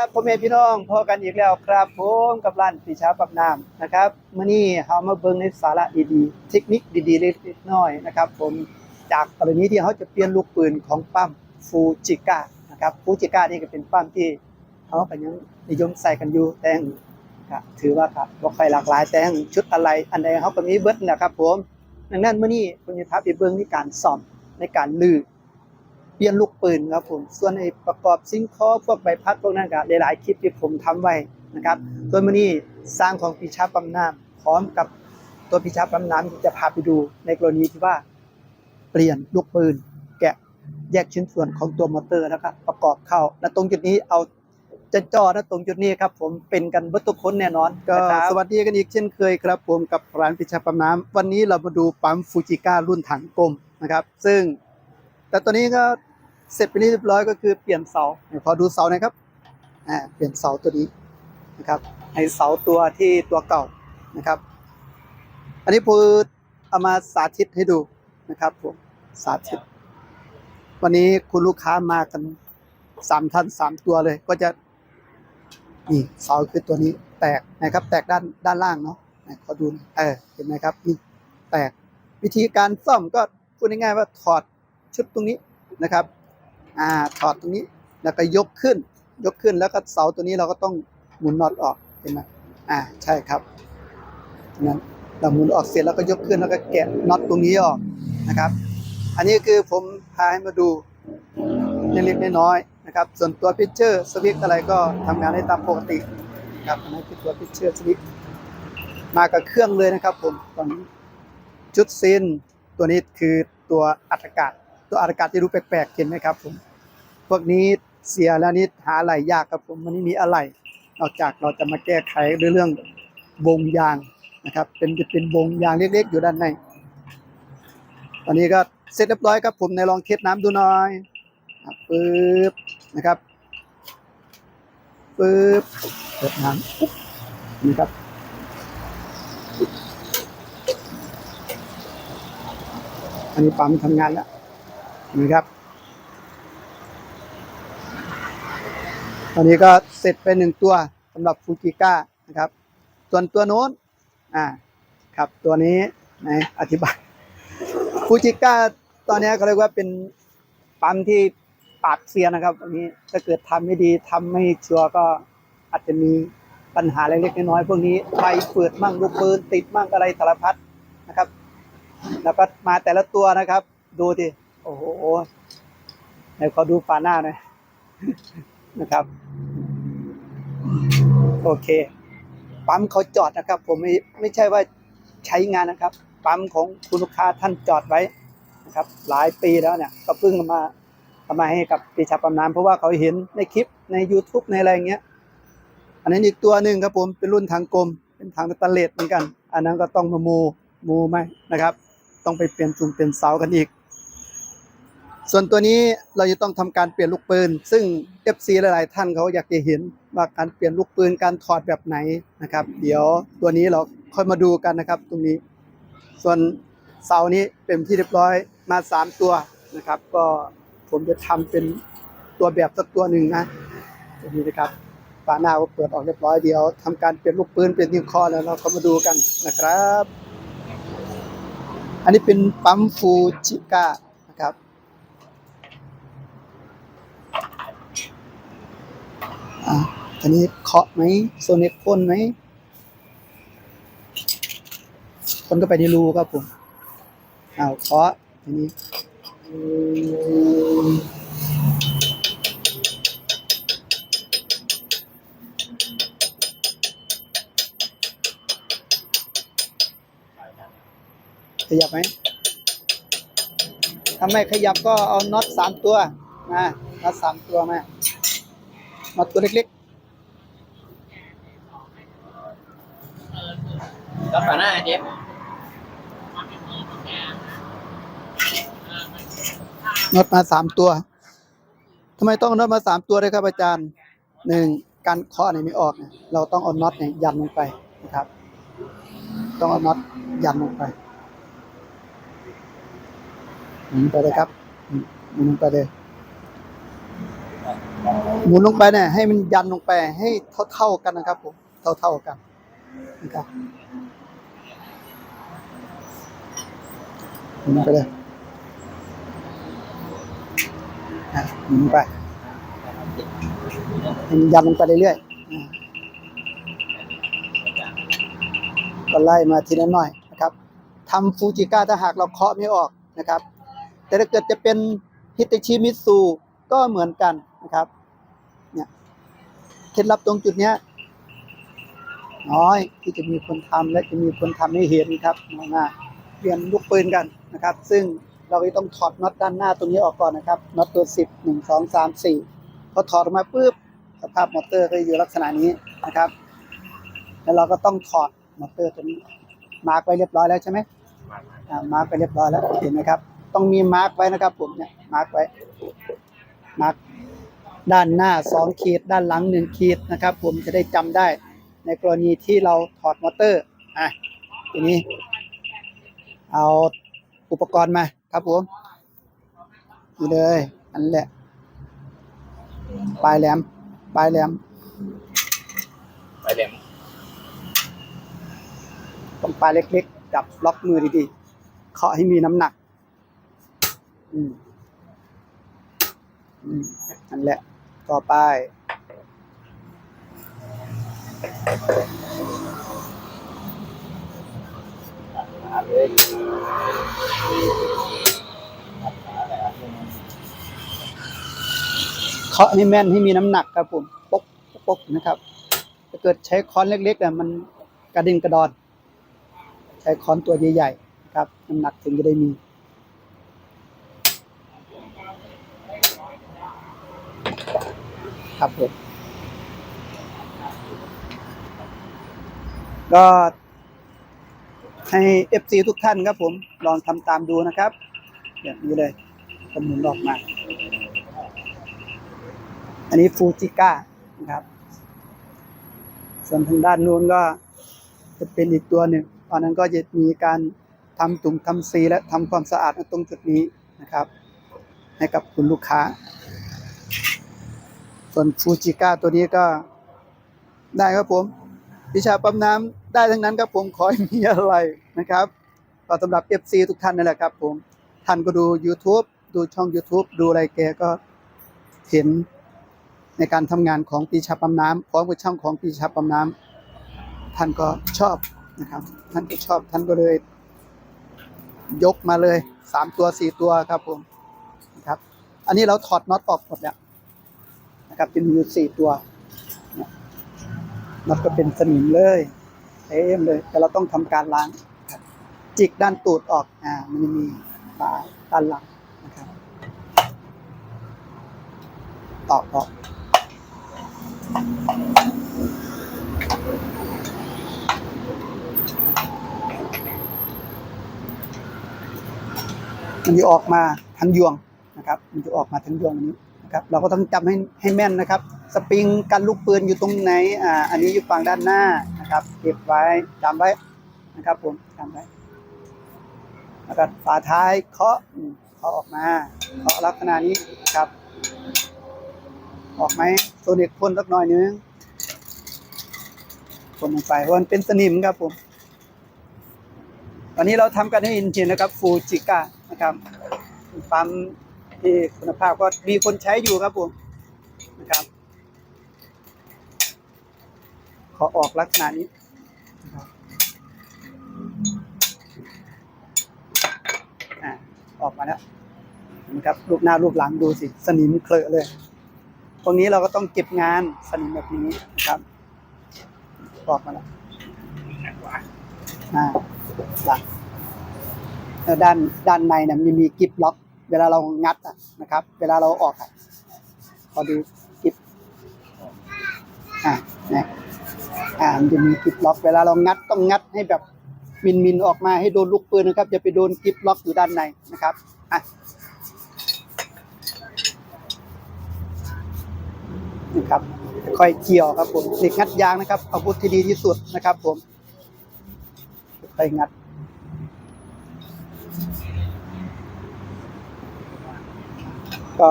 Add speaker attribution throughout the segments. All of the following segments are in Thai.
Speaker 1: วัสดีครับพ่อแม่พี่น้องพอกันอีกแล้วครับผมกับร้านปีชาปับน้ำนะครับมื้อนี้เฮามาเบิ่งในสาระดีๆเทคนิคดีๆเล็กๆน้อยนะครับ ผมจากกรณีที่เขาจะเปลี่ยนลูกปืนของปั๊มฟูจิก้านะครับฟูจิก้านี่ก็เป็นปั๊มที่เขาก็ยังนิยมใส่กันอยู่แต่งถือว่าครับบ่ค่อยหลากหลายแต่งชุดอะไรอันใดเขาก็มีเบิดนะครับ ผมดังนั้นมื้อนี้ผมจะพาไปเบิ่งในการซ่อมในการลือ เปลี่ยนลูกปืนครับผม ส่วนไอ้ประกอบซิงค์คอพวกใบพัดพวกนั้นก็หลายๆคลิปที่ผมทำไว้นะครับส่วมื้อนี้สร้างของปีชาปั๊มน้ำพร้อมกับตัวปีชาปั๊มน้ำที่จะพาไปดูในกรณีที่ว่าเปลี่ยนลูกปืน แกะแยกชิ้นส่วนของตัวมอเตอร์แล้วก็ประกอบเข้า และตรงจุดนี้เอาจะจอนะตรงจุดนี้ครับผมเป็นกันเบิดทุกคนแน่นอนก็สวัสดีกันอีกเช่นเคยครับ ผมกับร้านพิชาปั๊มน้ำวันนี้เรามาดูปั๊มฟูจิก้ารุ่นถังกลมนะครับ ซึ่ง แต่ตัวนี้ก็ เสร็จไปนที่เรียบร้อยก็คือเปลี่ยนเสาเดี๋ยวขอดูเสาน่ยครับอ่าเปลี่ยนเสาตัวนี้นะครับไอเสาตัวที่ตัวเก่านะครับ อันนี้ผมเอามาสาธิตให้ดูนะครับผมสาธิต วันนี้คุณลูกค้ามากันสามท่านสามตัวเลย ก็จะนี่เสาคือตัวนี้แตกนะครับ แตกด้านด้านล่างเนาะขอดูเออเห็นไหมครับนี่แตกวิธีการซ่อมก็พูดง่ายๆว่าถอดชุดตรงนี้นะครับ อ่าถอดตรงนี้แล้วก็ยกขึ้น ยกขึ้นแล้วก็เสาตัวนี้เราก็ต้องหมุนน็อตออกเห็นไหมอ่าใช่ครับนั้นเราหมุนออกเสร็จแล้วก็ยกขึ้นแล้วก็แกะน็อตตรงนี้ออกนะครับ อันนี้คือผมพาให้มาดูเล็กๆน้อยๆนะครับ ส่วนตัวพิเชอร์สวิตอะไรก็ทำงานได้ตามปกตินะครับอันนี้คือตัวพิเชอร์สวิตมากับเครื่องเลยนะครับผมตอนนี้ชุดซินตัวนี้คือตัวอัดอากาศ ตัวอัดอากาศที่รู้แปลกๆเห็นไหมครับผม พวกนี้เสียแล้วนี่หาอะไรยากครับผมมันไม่มีอะไรนอกจากเราจะมาแก้ไขด้วยเรื่องวงยางนะครับ เป็นจะเป็นวงยางเล็กๆ อยู่ด้านในตอนนี้ก็เสร็จเรียบร้อยครับผมในลองเทสน้ำดูหน่อยปึ๊บนะครับปึ๊บเปิดน้ำปุ๊บนี่ครับอันนี้ปั๊มทำงานแล้วนี่ครับ ตอนนี้ก็เสร็จไปหนึ่งตัวสำหรับฟูจิก้านะครับ ส่วนตัวโน้นอ่าครับตัวนี้ไหนอธิบายฟูจิก้าตอนนี้เขาเรียกว่าเป็นปั๊มที่ปาดเซียนะครับอันนี้ถ้าเกิดทำไม่ดีทำไม่ชัวร์ก็อาจจะมีปัญหาเล็กๆน้อยๆพวกนี้ไฟเปิดมั่งลูกปืนติดมั่งอะไรสารพัดนะครับ แล้วก็มาแต่ละตัวนะครับ ดูดิโอ้โหไหนขอดูฝาหน้าหน่อย นะครับ โอเค ปั๊มเขาจอดนะครับ ผมไม่ไม่ใช่ว่าใช้งานนะครับ ปั๊มของคุณลูกค้าท่านจอดไว้นะครับ หลายปีแล้วเนี่ย ก็เพิ่งมาเอามาให้กับปีชาปั๊มน้ำเพราะว่าเขาเห็นในคลิปใน YouTube ในอะไรอย่างเงี้ย อันนั้นอีกตัวหนึ่งครับผมเป็นรุ่นทางกลมเป็นทางตนเลสเหมือนกัน อันนั้นก็ต้องมาโมูมูไหมนะครับ ต้องไปเปลี่ยนซุงเปลี่ยนเสากันอีก ส่วนตัวนี้เราจะต้องทำการเปลี่ยนลูกปืน ซึ่ง FC หลายๆท่านเขาอยากจะเห็นว่าการเปลี่ยนลูกปืนการถอดแบบไหนนะครับ เดี๋ยวตัวนี้เราค่อยมาดูกันนะครับ ตรงนี้ ส่วนเสานี้เป็นที่เรียบร้อยมาสามตัวนะครับ ก็ผมจะทำเป็นตัวแบบสักตัวหนึ่งนะตัวนี้นะครับฝาหน้าก็เปิดออกเรียบร้อยเดี๋ยวทำการเปลี่ยนลูกปืนเปลี่ยนยิงคอแล้วเราก็มาดูกันนะครับ อันนี้เป็นปั๊มฟูจิก้านะครับ อันนี้เคาะไหมโซน็ตพ่นไหมพ่นก็ไปในรูครับผมเอาเคาะอันนี้ขยับไหมถ้าไม่ขยับก็เอาน็อตสามตัวมาน็อตสามตัวมาน็อตตัวเล็ก
Speaker 2: รั บฝาหน้าเจฟ
Speaker 1: น็อตมาสามตัว ทำไมต้องน็อตมาสามตัวด้วยครับอาจารย์หนึ่งการเคาะเนี่ยไม่ออกเนี่ยเราต้องเอาน็อตเนี่ยยันลงไปนะครับ ต้องเอาน็อตยันลงไปหมุนไปเลยครับหมุนลงไปเลยหมุนลงไปเนี่ยให้มันยันลงไปให้เท่าๆกันนะครับผมเท่าๆกันนะครับหมุน ไปเลยอะหมุนไปมันยันลงไปเรื่อยๆก็ไล่มาทีละหน่อยนะครับทำฟูจิก้าถ้าหากเราเคาะไม่ออกนะครับ แต่ถ้าเกิดจะเป็นฮิตาชิมิตซูก็เหมือนกันนะครับเนี่ยเคล็ดลับตรงจุดเนี้ยน้อยที่จะมีคนทำและจะมีคนทำให้เห็นครับน้องหน้าเปลี่ยนลูกปืนกัน นะครับ ซึ่งเราก็ต้องถอดน็อตด้านหน้าตรงนี้ออกก่อนนะครับน็อตตัวสิบหนึ่งสองสามสี่พอถอดออกมาปุ๊บสภาพมอเตอร์ก็อยู่ลักษณะนี้นะครับ แล้วเราก็ต้องถอดมอเตอร์ตัวนี้มาร์กไว้เรียบร้อยแล้วใช่ไหมมาร์กไปเรียบร้อยแล้วเห็นไหมครับ ต้องมีมาร์กไว้นะครับผมเนี่ยมาร์กไว้มาร์กด้านหน้า 2 ขีด ด้านหลัง 1 ขีดนะครับ ผมจะได้จำได้ในกรณีที่เราถอดมอเตอร์อะทีนี้ เอา อุปกรณ์มาครับผมนี่เลยอันนแหละ ปลายแหลม ปลายแหลม
Speaker 2: ไปเล่ม
Speaker 1: ต้องปลายเล็กๆจับล็อกมือดีๆเคาะให้มีน้ำหนัก อืมอืมนั่นแหละ ต่อไป
Speaker 2: หา
Speaker 1: เคาะให้แม่นให้มีน้ำหนักครับผมปกปกปกนะครับ ถ้าเกิดใช้ค้อนเล็กๆเนี่ยมันกระดิ่งกระดอน ใช้ค้อนตัวใหญ่ๆครับน้ำหนักถึงจะได้มีครับผมก็ ให้เอฟซีทุกท่านครับผมลองทำตามดูนะครับแบบนี้เลยก็หมุนออกมา อันนี้ฟูจิก้านะครับ ส่วนทางด้านนู้นก็จะเป็นอีกตัวหนึ่งตอนนั้นก็จะมีการทำตุ่มทำซีและทำความสะอาดตรงจุดนี้นะครับ ให้กับคุณลูกค้า ส่วนฟูจิก้าตัวนี้ก็ได้ครับผม วิชาปั๊มน้ำ ได้ทั้งนั้นครับผมขอให้มีอะไรนะครับก็สำหรับ FC ทุกท่านนั่นแหละครับผมท่านก็ดู YouTube ดูช่อง YouTube ดูอะไรแกก็เห็นในการทำงานของปีชาปั๊มน้ำพร้อมกับช่างของปีชาปั๊มน้ำท่านก็ชอบนะครับท่านก็ชอบท่านก็เลย ยกมาเลยสามตัวสี่ตัวครับผมนะครับ อันนี้เราถอดน็อตออกหมดแล้วนะครับจะมีอยู่สี่ตัวน็อตก็เป็นสนิมเลย เต็มเลย แต่เราต้องทำการล้างจิกด้านตูดออกอ่ามันมีฝาด้านหลังนะครับตอกออกมันจะออกมาทั้งยวงนะครับ มันจะออกมาทั้งยวงอันนี้นะครับ เราก็ต้องจำให้ให้แม่นนะครับ สปริงกันลูกปืนอยู่ตรงไหน อ่า อันนี้อยู่ฝั่งด้านหน้า นะครับ เก็บไว้จำไว้นะครับผมจำไว้แล้วก็ฝาท้ายเคาะเคาะออกมาเคาะลักษณะนี้นะครับ ออกไหมโซนิกพ่นสักหน่อยนึงพ่นลงไปเพราะมันเป็นสนิมครับผมตอนนี้เราทำกันให้อินจินนะครับฟูจิก้านะครับปั๊มที่คุณภาพก็มีคนใช้อยู่ครับผมนะครับ ข อออกลักษณะนี้ออกมาแล้วนะครับรูปหน้ารูปหลังดูสิสนิมเคลอะเลย ตรงนี้เราก็ต้องเก็บงานสนิมแบบนี้นะครับออกมาแล้ว
Speaker 2: หนักกว่า
Speaker 1: อ่าหลังแล้วด้านด้านในเนี่ยมันมีกิฟล็อก เวลาเรางัดอะนะครับ เวลาเราออกอะพอดูกิฟอ่าเนี่ย อ่ามันจะมีกิฟล็อกเวลาเรางัดต้องงัดให้แบบมินมินออกมาให้โดนลูกปืนนะครับอย่าไปโดนกิฟล็อกอยู่ด้านในนะครับอะนะครับค่อยเกี่ยวครับผมเด็กงัดยางนะครับอาวุธที่ดีที่สุดนะครับ ผมค่อยงัดก็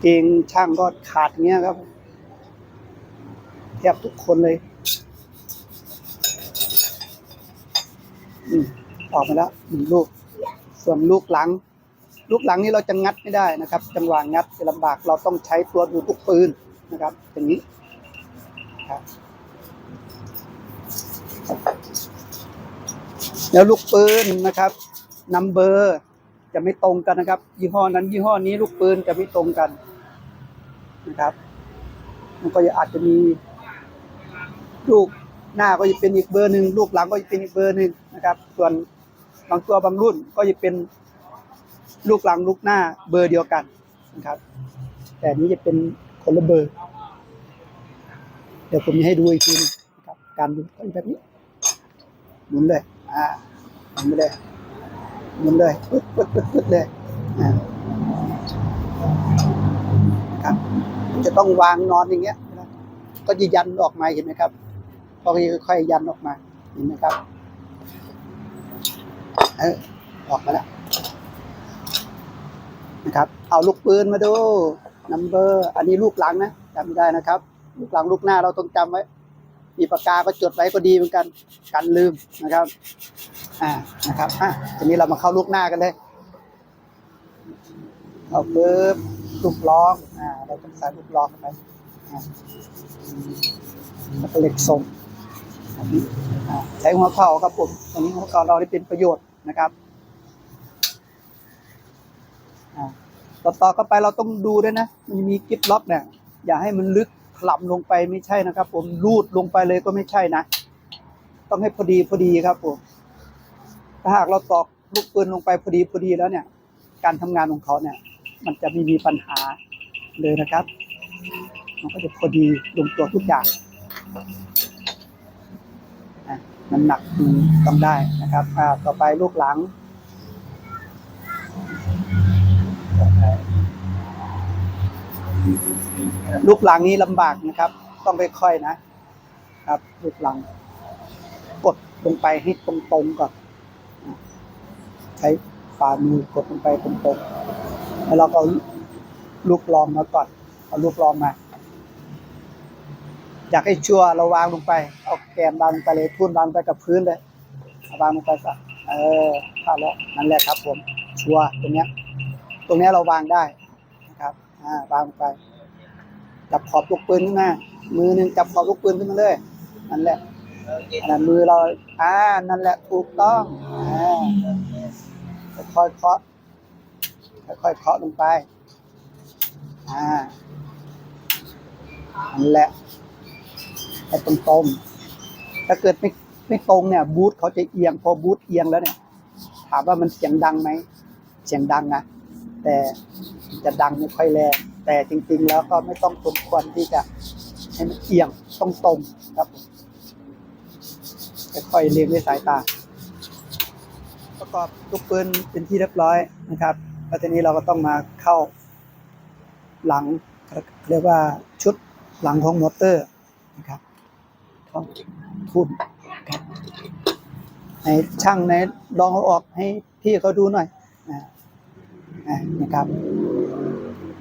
Speaker 1: เกงช่างก็ขาดเงี้ยครับ แทบทุกคนเลยอืมออกมาแล้วหนึ่งลูก ส่วนลูกหลัง ลูกหลังนี่เราจะงัดไม่ได้นะครับ จังหวะงัดจะลำบากเราต้องใช้ตัวดูทุกปืนนะครับอย่างนี้ครับแล้วลูกปืนนะครับนัมเบอร์จะไม่ตรงกันนะครับ ยี่ห้อนั้น ยี่ห้อนี้ลูกปืนจะไม่ตรงกันนะครับ มันก็จะอาจจะมี ลูกหน้าก็จะเป็นอีกเบอร์หนึ่งลูกหลังก็จะเป็นอีกเบอร์หนึ่งนะครับ ส่วนบางตัวบางรุ่นก็จะเป็นลูกหลังลูกหน้าเบอร์เดียวกันนะครับ แต่นี้จะเป็นคนละเบอร์ เดี๋ยวผมจะให้ดูอีกทีนะครับ การดูก็แบบนี้หมุนเลยอ่าหมุนเลยหมุนเลยปึ๊ดปึ๊ดปึ๊ดปึ๊ดเลยอ่าครับจะต้องวางนอนอย่างเงี้ย ก็จะยันออกมาเห็นไหมครับ พอค่อยๆยันออกมาเห็นไหมครับเออออกมาแล้วนะครับ เอาลูกปืนมาดูนัมเบอร์อันนี้ลูกหลังนะจำไม่ได้นะครับ ลูกหลังลูกหน้าเราต้องจำไว้ มีปากกาก็จดไว้ก็ดีเหมือนกันกันลืมนะครับ อ่านะครับอะทีนี้เรามาเข้าลูกหน้ากันเลยเอาปึ๊บลูกล้องอ่าเราต้องใส่ลูกล้องไปอ่าแล้วก็เหล็กทรง ใช้หัวเข่าครับผมตรงนี้หัวเข่าเราได้เป็นประโยชน์นะครับอ่าต่อต่อเข้าไปเราต้องดูด้วยนะ มันมีกิฟล็อกเนี่ยอย่าให้มันลึกถล่ำลงไปไม่ใช่นะครับ ผมรูดลงไปเลยก็ไม่ใช่นะ ต้องให้พอดีพอดีครับผมถ้าหากเราตอกลูกปืนลงไปพอดีพอดีแล้วเนี่ย การทำงานของเขาเนี่ย มันจะไม่มีปัญหาเลยนะครับ มันก็จะพอดีลงตัวทุกอย่าง อะน้ำหนักมันต้องได้นะครับอ่าต่อไปลูกหลังลูกหลังนี้ลำบากนะครับ ต้องค่อยๆนะ ครับลูกหลัง กดลงไปให้ตรงๆก่อนใช้ฝ่ามือกดลงไปตรงๆแล้วเราก็ลูกรองมาก่อนเอาลูกรองมา อยากให้ชัวร์เราวางลงไป เอาแกนวางลงไปเลยทุ่นวางไปกับพื้นเลยวางลงไปซะเออเข้าแล้วนั่นแหละครับ ผมชัวร์ตรงเนี้ย ตรงเนี้ยเราวางได้นะครับอ่าวางลงไปจับขอบลูกปืนขึ้นมามือหนึ่งจับขอบลูกปืนขึ้นมาเลยนั่นแหละอันนั้นมือเราอ่านั่นแหละถูกต้องอ่าค่อยเคาะค่อยๆเคาะลงไปอ่านั่นแหละ ให้ตรงๆ ถ้าเกิดไม่ไม่ตรงเนี่ยบูทเขาจะเอียงพอบูทเอียงแล้วเนี่ย ถามว่ามันเสียงดังไหมเสียงดังนะแต่จะดังไม่ค่อยแรงแต่จริง ๆ แล้วก็ไม่ต้องสมควรที่จะให้มันเอียงต้องตรงครับค่อยๆเรียงด้วยสายตา ประกอบลูกปืนเป็นที่เรียบร้อยนะครับแล้วทีนี้เราก็ต้องมาเข้าหลังเรียกว่าชุดหลังของมอเตอร์นะครับ ของทุนครับในช่างในลองเอาออกให้พี่เขาดูหน่อยนะครับ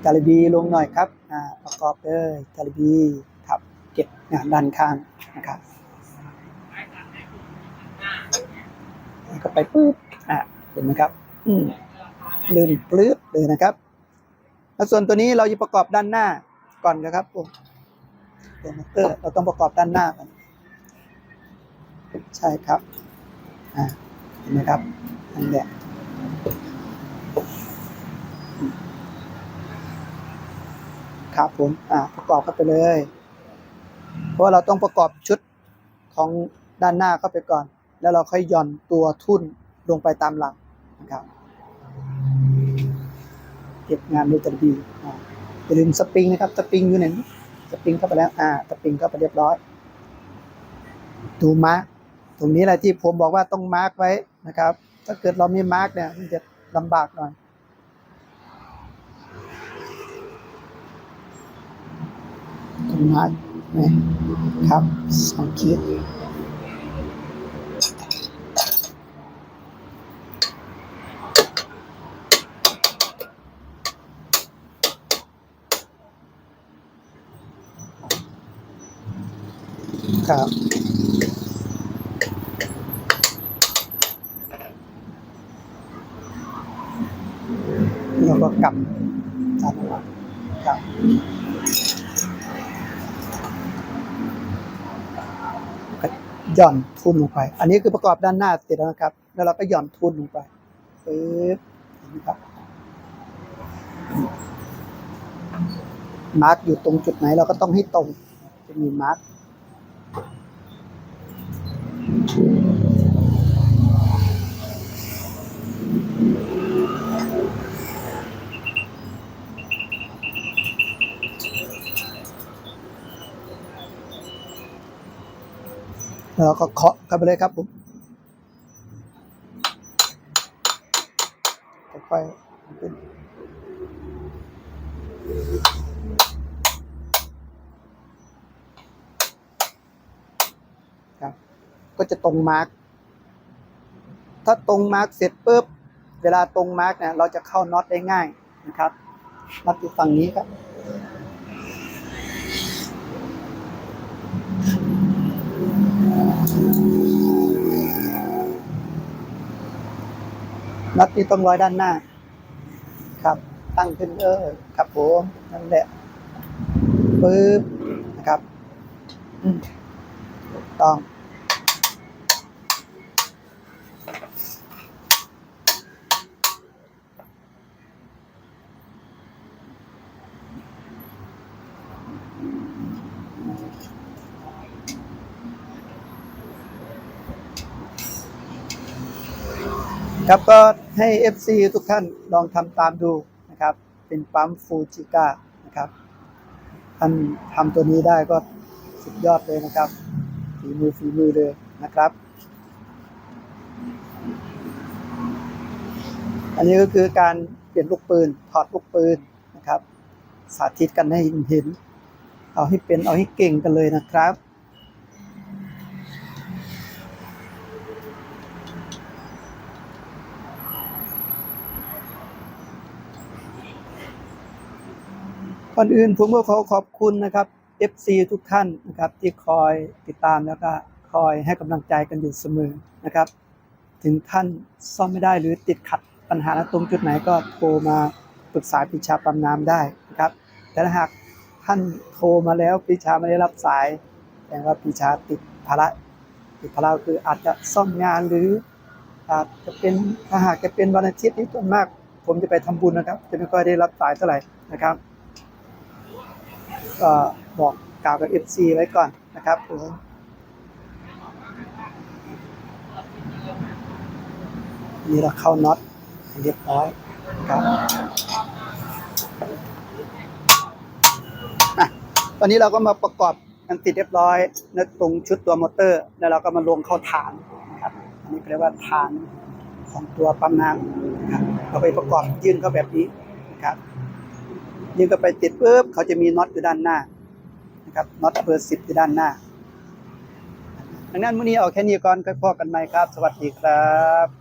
Speaker 1: จารบีลงหน่อยครับประกอบเลยจารบีครับเก็บงานด้านข้างนะครับก็ไปปุ๊บอ่าเห็นไหมครับ อืมลื่นปลื้ดเลยนะครับ แล้วส่วนตัวนี้เราจะประกอบด้านหน้าก่อนนะครับผมตัวมอเตอร์เราต้องประกอบด้านหน้าก่อน ใช่ครับอ่าเห็นไหมครับนั่นแหละครับผมอ่าประกอบเข้าไปเลย เพราะเราต้องประกอบชุดของด้านหน้าเข้าไปก่อน แล้วเราค่อยย่อนตัวทุ่นลงไปตามหลังนะครับ เก็บงานด้วยจันดีอย่าลืมสปริงนะครับสปริงอยู่ไหนสปริงเข้าไปแล้วอ่าสปริงเข้าไปเรียบร้อย ดูมาร์ก ตรงนี้แหละที่ผมบอกว่าต้องมาร์กไว้นะครับ ถ้าเกิดเราไม่มาร์กเนี่ยมันจะลำบากหน่อยต้นไม้นะครับสองขีดครับ ก็กลับตามมาครับก็หย่อนทุนลงไป อันนี้คือประกอบด้านหน้าเสร็จแล้วนะครับ แล้วเราก็หย่อนทุนลงไปปึ๊บเห็นไหมครับ มาร์กอยู่ตรงจุดไหนเราก็ต้องให้ตรง จะมีมาร์ก แล้วเราก็เคาะเข้าไปเลยครับผมค่อยๆขึ้นครับ ก็จะตรงมาร์กถ้าตรงมาร์กเสร็จปุ๊บ เวลาตรงมาร์กเนี่ยเราจะเข้าน็อตได้ง่ายนะครับน็อตอยู่ฝั่งนี้ครับ น็อตนี่ต้องร้อยด้านหน้า ครับ ตั้งขึ้นเออครับผมนั่นแหละปึ๊บนะครับอืมถูกต้อง ครับก็ให้ FC ทุกท่านลองทำตามดูนะครับ เป็นปั๊มฟูจิก้านะครับท่านทำตัวนี้ได้ก็สุดยอดเลยนะครับ ฝีมือฝีมือเลยนะครับ อันนี้ก็คือการเปลี่ยนลูกปืน ถอดลูกปืนนะครับ สาธิตกันให้เห็น เอาให้เป็นเอาให้เก่งกันเลยนะครับ ก่อนอื่นผมก็ขอขอบคุณนะครับ FC ทุกท่านนะครับที่คอยติดตามแล้วก็คอยให้กำลังใจกันอยู่เสมอนะครับ ถึงท่านซ่อมไม่ได้หรือติดขัดปัญหาตรงจุดไหนก็โทรมาปรึกษาปิชาปั๊มน้ำได้นะครับ แต่ถ้าหากท่านโทรมาแล้วปิชาไม่ได้รับสายแสดงว่าปิชาติดภาระติดภาระคืออาจจะซ่อมงานหรืออาจจะเป็นถ้าหากจะเป็นวันอาทิตย์นี่ส่วนมาก ผมจะไปทำบุญนะครับ จะไม่ค่อยได้รับสายเท่าไหร่นะครับ ก็บอกกล่าวกับ FC ไว้ก่อนนะครับผมนี่เราเข้าน็อตเรียบร้อยนะครับอะตอนนี้เราก็มาประกอบกันติดเรียบร้อยนะตรงชุดตัวมอเตอร์ แล้วเราก็มาลงเข้าฐานนะครับอันนี้เรียกว่าฐานของตัวปั๊มน้ำนะครับเราไปประกอบยื่นเข้าแบบนี้นะครับ ยิงก็ไปติดปุ๊บเขาจะมีน็อตอยู่ด้านหน้านะครับน็อตเบอร์สิบอยู่ด้านหน้าดังนั้นมื้อนี้เอาแค่นี้ก่อนก็พอกันใหม่ครับ สวัสดีครับ